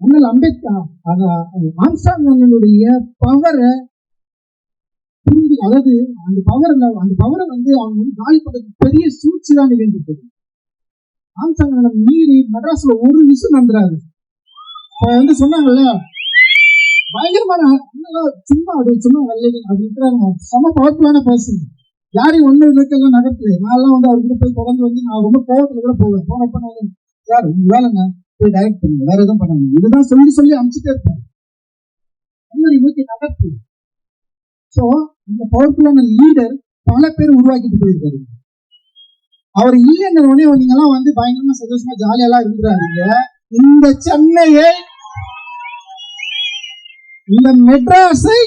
ஆனால் அம்பேத்கர் ஆம்சாங் அண்ணனுடைய பவரை புரிஞ்சு அதாவது அந்த பவரில் அந்த பவரை வந்து அவங்க வந்து காலி பெரிய சூழ்ச்சி தான் நிகழ்ந்துட்டு ஆம்சாங் அண்ணன் மீறி மெட்ராஸ்ல ஒரு விஷயம் நடந்துறாரு. இப்போ வந்து சொன்னாங்கல்ல பயங்கரமான சும்மா அது சும்மா வல்லது அது இருக்கிறாங்க. செம பவர்ஃபுல்லான பர்சன் யாரையும் ஒண்ணு இருக்கலாம் நகர்த்து நான்லாம் வந்து அவர்கிட்ட போய் தொடர்ந்து வந்து நான் ரொம்ப கோவத்துல கூட போவேன். போனப்ப நான் யார் உங்க வேலைங்க? போய் டைரக்ட் பண்ணுங்க வேற எதுவும் பண்ணாங்க இதுதான் சொல்லி சொல்லி அனுப்பிச்சுட்டே இருப்பாங்க இன்னொரு நோக்கி நகர்த்து. ஸோ இந்த பவர்ஃபுல்லான லீடர் பல பேர் உருவாக்கிட்டு போயிருக்காரு. அவர் இல்லைன்ற உடனே நீங்க எல்லாம் வந்து பயங்கரமா சந்தோஷமா ஜாலியெல்லாம் இருக்கிறாருங்க இந்த சென்னையை இந்த மெட்ராஸை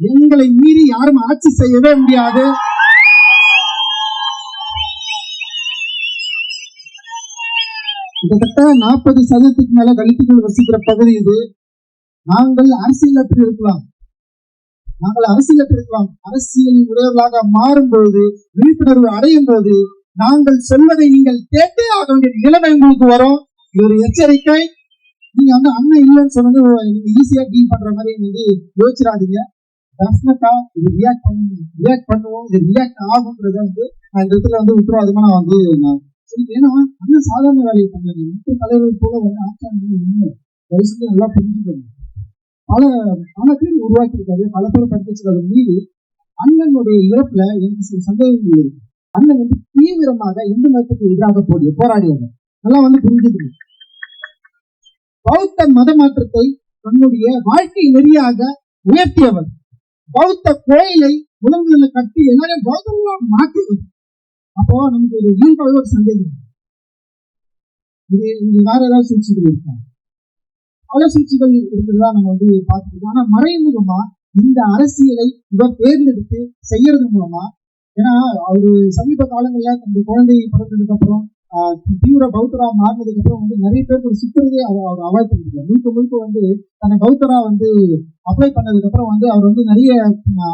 எங்களை மீறி யாரும் ஆட்சி செய்யவே முடியாது. கிட்டத்தட்ட நாற்பது சதவீதத்துக்கு மேல தலித்துகள் வசிக்கிற பகுதி இது. நாங்கள் அரசியலற்று இருக்கலாம் நாங்கள் அரசியலற்று இருக்கலாம் அரசியல் உடையவர்களாக மாறும் பொழுது விழிப்புணர்வு அடையும் போது நாங்கள் சொல்வதை நீங்கள் கேட்டே ஆக வேண்டிய நிலைமை உங்களுக்கு வரும். இது ஒரு எச்சரிக்கை. நீங்க வந்து அண்ணன் இல்லைன்னு சொன்னது நீங்க ஈஸியா டீல் பண்ற மாதிரி வந்து யோசிச்சிடாதீங்க. டெஃபினட்டா இது ரியாக்ட் பண்ணி ரியாக்ட் பண்ணுவோம். இது ரியாக்ட் ஆகுன்றத வந்து அந்த இந்த இடத்துல வந்து உத்தரவாதமா நான் வந்து நான் ஏன்னா அண்ணன் சாதாரண வேலையை பண்ணாரு மற்ற தலைவர்கள் போல வந்து ஆட்சி என்ன தயவு நல்லா புரிஞ்சுக்கணும். பல பல பேர் உருவாக்கியிருக்காரு. பல பேர் படிச்சிருக்காரு மீது அண்ணனுடைய இறப்புல எனக்கு சில சந்தேகங்கள் இருக்கு. அண்ணன் வந்து தீவிரமாக இந்து மதத்துக்கு எதிராக போடிய போராடியவர் நல்லா வந்து புரிஞ்சுக்கணும். பௌத்த மத மாற்றத்தை தன்னுடைய வாழ்க்கை நெறியாக உயர்த்தியவர். பௌத்த கோயிலை உலகங்களை கட்டி எல்லாரையும் பௌத்தமா மாற்றியவர். அப்போ நமக்கு ஒரு இயல்பாக ஒரு சந்தேகம் இது இது வேற ஏதாவது சூழ்ச்சிகள் இருக்கா? பல சூழ்ச்சிகள் இருக்கிறதா நம்ம வந்து பார்த்துருக்கோம். ஆனா மறைமுகமா இந்த அரசியலை இவர் தேர்ந்தெடுத்து செய்யறது மூலமா ஏன்னா அவரு சமீப காலங்கள்ல தன்னுடைய குழந்தை பிறந்ததுக்கு அப்புறம் ஆஹ் தீவிர பௌத்தரா மாறினதுக்கு அப்புறம் வந்து நிறைய பேர் ஒரு சுத்துறதே அவர் அவர் அவாய்ட் பண்ணிருக்காரு. முழுக்க முழுக்க வந்து தன்னை பௌத்தரா வந்து அப்ளை பண்ணதுக்கு அப்புறம் வந்து அவர் வந்து நிறைய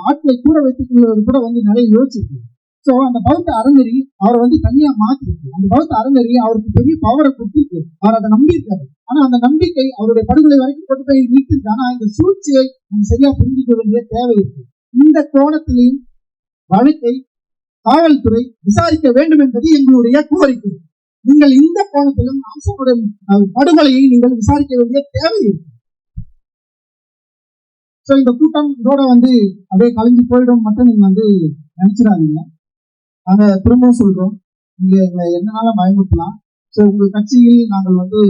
ஆட்களை கூற வைத்துக் கொள்வது கூட வந்து நிறைய யோசிச்சிருக்கு சோ அந்த பௌத்த அறநெறி அவரை வந்து தனியா மாத்திருக்கு அந்த பௌத்த அறநெறி அவருக்கு பெரிய பவரை கொடுத்திருக்கு. அவர் அதை நம்பியிருக்காரு. ஆனா அந்த நம்பிக்கை அவருடைய படுகொலை வரைக்கும் கொண்டு போய் நீட்டிருக்கு. ஆனா இந்த சூழ்ச்சியை நம்ம சரியா புரிஞ்சுக்க வேண்டிய தேவை இருக்கு. இந்த கோணத்திலையும் வழக்கை காவல்துறை விசாரிக்க வேண்டும் என்பது எங்களுடைய கோரிக்கை. நீங்கள் இந்த கோணத்திலும் அம்சனுடைய படுகொலையை நீங்கள் விசாரிக்க வேண்டிய தேவை இருக்கு. சோ இந்த கூட்டம் இதோட வந்து அப்படியே கலைஞ்சு போயிடும் மட்டும் நீங்க வந்து நினைச்சிடாதீங்க. நாங்க திரும்பவும் சொல்றோம். நீங்க எங்களை என்னனால பயமுறுத்தலாம்? சோ உங்க கட்சியில் நாங்கள் வந்து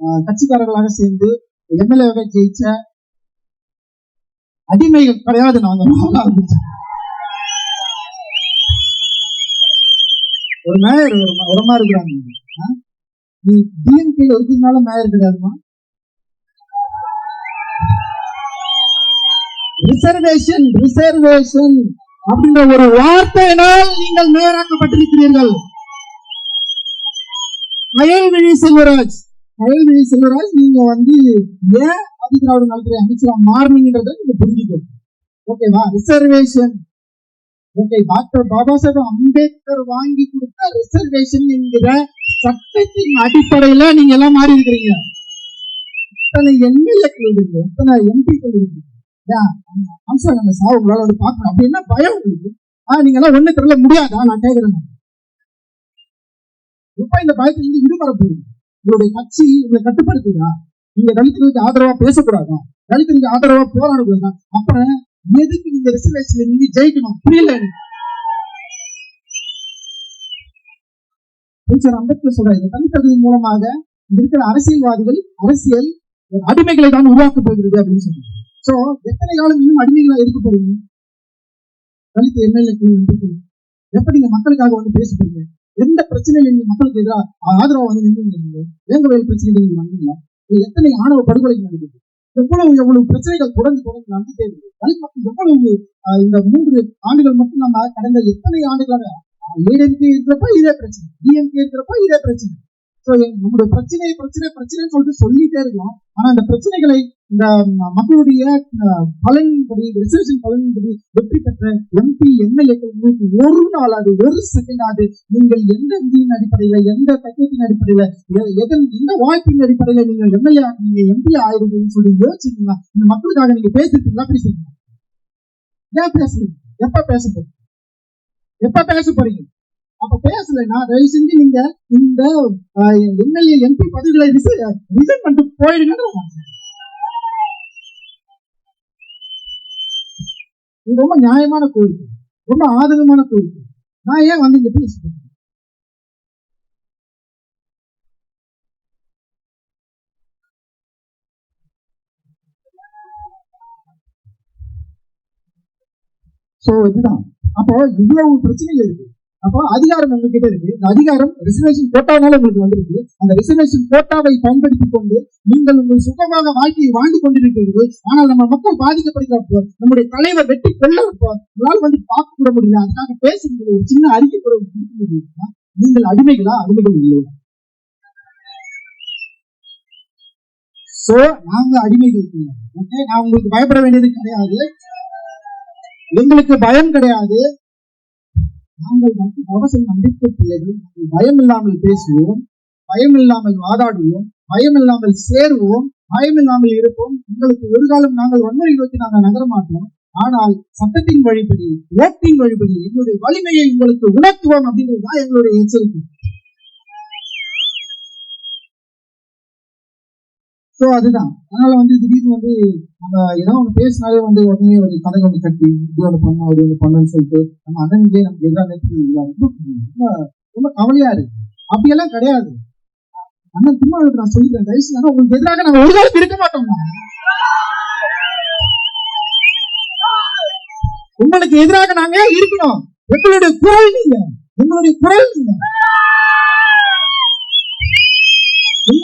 அஹ், கட்சிக்காரர்களாக சேர்ந்து எம்எல்ஏவை ஜெயிச்ச அடிமைகள் கிடையாது. நாங்க ஆரம்பிச்சோம். ஒரு மேயர் உரமா இருக்கிறாங்க. நீ டிஎம்கேல இருக்கிறதுனால மேயர் கிடையாதுமா? ரிசர்வேஷன் ரிசர்வேஷன் அப்படின்ற ஒரு வார்த்தையினால் நீங்கள் நேராக்கப்பட்டிருக்கிறீர்கள் கயல்விழி செல்வராஜ். கயல்விழி செல்வராஜ் நீங்க வந்து ஏன் ஆதிதிராவிட நலத்துறை அமைச்சரா மாறினீங்கன்றதை நீங்க புரிஞ்சுக்கணும். ஓகேவா reservation okay doctor Baba Saheb Ambedkar வாங்கி கொடுத்த ரிசர்வேஷன் என்கிற சட்டத்தின் அடிப்படையில நீங்க எல்லாம் மாறி இருக்கிறீங்க எத்தனை எம்எல்ஏக்கள் இருக்கு எத்தனை எம்பிக்கள் இருக்கு அம்சம் நம்ம சாவு உங்களால வந்து பார்க்கணும். அப்படி என்ன பயம் உங்களுக்கு? ஆஹ் நீங்க எல்லாம் ஒண்ணு தெரியல முடியாதா? நான் கேட்கிறேன் இப்ப இந்த பயத்தை இருந்து விடுபட போகுது உங்களுடைய கட்சி உங்களை கட்டுப்படுத்துதா? நீங்க தலித்துகளுக்கு ஆதரவா பேசக்கூடாதா? தலித்துகளுக்கு ஆதரவா போராடக்கூடாதா? அப்புறம் எதுக்கு நீங்க ரிசர்வேஷன்ல நீங்க ஜெயிக்கணும்? புரியல எனக்கு. அம்பேத்கர் சொல்றாரு இந்த தனித்தகுதி மூலமாக இங்க இருக்கிற அரசியல்வாதிகள் அரசியல் அடிமைகளை தான் உருவாக்க போகிறது அப்படின்னு சொல்றாங்க சோ எத்தனை காலம் இன்னும் அடிமைகளா இருக்க போறீங்க தலித் எம்எல்ஏக்கள் எப்ப நீங்க மக்களுக்காக வந்து பேச போறீங்க எந்த பிரச்சனையில நீங்க மக்களுக்கு எதிராக ஆதரவா வந்து நின்று வேங்கவேல் பிரச்சனைகள் நீங்க வந்தீங்க. எத்தனை ஆணவ படுகொலை நடந்தது எவ்வளவு எவ்வளவு பிரச்சனைகள் தொடர்ந்து தொடர்ந்து நடந்துட்டே இருக்கு. தலித் மக்கள் எவ்வளவு இந்த மூன்று ஆண்டுகள் மட்டும் நம்ம கடந்த எத்தனை ஆண்டுகளாக ஏடிஎம்கே இருக்கிறப்ப இதே பிரச்சனை டிஎம்கே இருக்கிறப்ப இதே பிரச்சனை. நம்முடைய பிரச்சனை பிரச்சனை பிரச்சனைன்னு சொல்லிட்டு சொல்லிட்டே இருக்கோம் ஆனா அந்த பிரச்சனைகளை இந்த மக்களுடைய பலனின்படி ரிசர்வேஷன் பலனின்படி வெற்றி பெற்ற எம்பி எம்எல்ஏக்கள் உங்களுக்கு ஒரு நாளாவது ஒரு ஆகுது நீங்கள் எந்த விதியின் அடிப்படையில எந்த தத்துவத்தின் அடிப்படையில எதன் எந்த வாய்ப்பின் அடிப்படையில நீங்க எம்எல்ஏ நீங்க எம்பி ஆயிருந்தீங்கன்னு சொல்லி யோசிச்சிருந்தீங்களா இந்த மக்களுக்காக நீங்க பேசிருக்கீங்களா பேசுறீங்களா ஏன் பேசுறீங்க? எப்ப பேச போறீங்க? எப்ப பேச போறீங்க? அப்ப பேசலைன்னா தயவு செஞ்சு நீங்க இந்த எம்எல்ஏ எம்பி பதவிகளை ரிசைன் பண்ணிட்டு போயிடுங்க இது ரொம்ப நியாயமான கோரிக்கை. ரொம்ப ஆதங்கமான கோரிக்கை. நான் ஏன் வந்து இங்க பேசுறேன்? சோ இதுதான். அப்போ இவ்வளவு பிரச்சனைகள் இருக்கு. அப்போ அதிகாரம் உங்ககிட்ட இருக்கு. இந்த அதிகாரம் ரிசர்வேஷன் கோட்டானால உங்களுக்கு வந்திருக்கு. அந்த ரிசர்வேஷன் கோட்டாவை பயன்படுத்திக் கொண்டு நீங்கள் உங்கள் சுகமாக வாழ்க்கையை வாழ்ந்து கொண்டிருக்கிறீர்கள். ஆனால் நம்ம மக்கள் பாதிக்கப்படுகிறப்போ நம்முடைய தலைவர் வெட்டி கொள்ளப்போ உங்களால் வந்து பார்க்க கூட முடியல. அதுக்காக பேச முடியல ஒரு சின்ன அறிக்கை கூட கொடுக்க நீங்கள் அடிமைகளா அடிமைகள் இல்லை. சோ நாங்க அடிமைகள் ஓகே நான் உங்களுக்கு பயப்பட வேண்டியது கிடையாது. எங்களுக்கு பயம் கிடையாது. நாங்கள் வந்து அவசரம் நம்பிக்கை பிள்ளைகள் நாங்கள் பயம் இல்லாமல் பேசுவோம் பயம் இல்லாமல் வாதாடுவோம் பயம் இல்லாமல் சேருவோம் பயம் இல்லாமல் இருப்போம். உங்களுக்கு ஒரு காலம் நாங்கள் வன்முறை நோக்கி நாங்கள் நகர மாட்டோம். ஆனால் சட்டத்தின் வழிபடி ஓட்டின் வழிபடி எங்களுடைய வலிமையை உங்களுக்கு உணர்த்துவோம் அப்படிங்கிறது தான் எங்களுடைய எச்சரிக்கை. ஸோ அதுதான். அதனால வந்து திடீர்னு வந்து நம்ம ஏதோ ஒன்று பேசினாலே வந்து உடனே ஒரு கதை ஒன்று கட்டி இது ஒன்று பண்ணோம் அது ஒன்று பண்ணணும்னு சொல்லிட்டு நம்ம அண்ணனுக்கே நமக்கு எதிராக இதெல்லாம் ரொம்ப ரொம்ப ரொம்ப கவலையா இருக்கு. அப்படியெல்லாம் கிடையாது. அண்ணன் திருமாவளவுக்கு நான் சொல்லிக்கிறேன் தயவு செஞ்சு உங்களுக்கு எதிராக நாங்க ஒரு காலத்து இருக்க மாட்டோம் உங்களுக்கு எதிராக நாங்க இருக்கணும். எங்களுடைய குரல் நீங்க. எங்களுடைய குரல் நீங்க.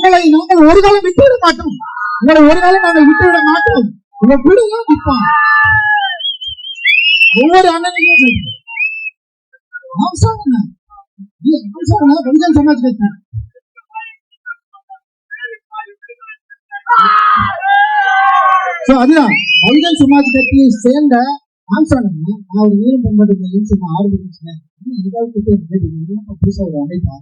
உங்களை நாங்கள் ஒரு காலம் விட்டுவிட மாட்டோம். உங்களை ஒரு காலம் நாங்கள் விட்டுவிட மாட்டோம். உங்க கூட தான் ஒவ்வொரு அண்ணனையும் பகுஜன் சமாஜ் கட்சி சோ அதுதான். பகுஜன் சமாஜ் கட்சியை சேர்ந்த ஆம்சானன் நான் வீரம் பண்பாடு சொன்ன ஆரம்பிச்சேன் புதுசா ஒரு அமைப்பு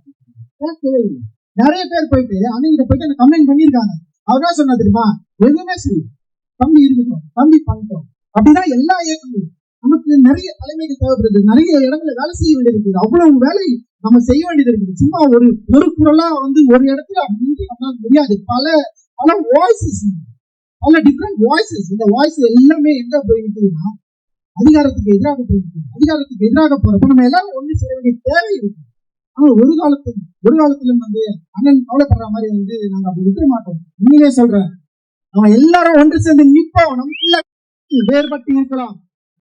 நிறைய பேர் போயிட்டு அண்ணங்கிட்ட போயிட்டு கம்ப்ளைண்ட் பண்ணியிருக்காங்க. அவர் என்ன சொன்னா தெரியுமா? எதுவுமே சரி தம்பி இருக்கட்டும் தம்பி பண்ணட்டும் அப்படிதான் எல்லா இயக்கங்களும் நமக்கு நிறைய தலைமைகள் தேவைப்படுது. நிறைய இடங்களை வேலை செய்ய வேண்டியது இருக்குது அவ்வளவு வேலை நம்ம செய்ய வேண்டியது இருக்குது. சும்மா ஒரு ஒரு குரலா வந்து ஒரு இடத்துல அப்படி நம்மளால முடியாது. பல பல வாய்ஸஸ் பல டிஃப்ரெண்ட் வாய்ஸஸ் இந்த வாய்ஸ் எல்லாமே எங்க போயிருக்குதுன்னா அதிகாரத்துக்கு எதிராக போயிருக்கு அதிகாரத்துக்கு எதிராக போறப்ப நம்ம எல்லாரும் ஒண்ணு செய்ய வேண்டிய தேவை இருக்கு. ஆனா ஒரு காலத்துல ஒரு காலத்திலும் வந்து அண்ணன் கவலைப்படுற மாதிரி வந்து நாங்க அப்படி விட்டுற மாட்டோம். உண்மையிலே சொல்றேன். அவன் எல்லாரும் ஒன்று சேர்ந்து நிற்போம் நமக்குள்ள வேறுபட்டு இருக்கலாம்.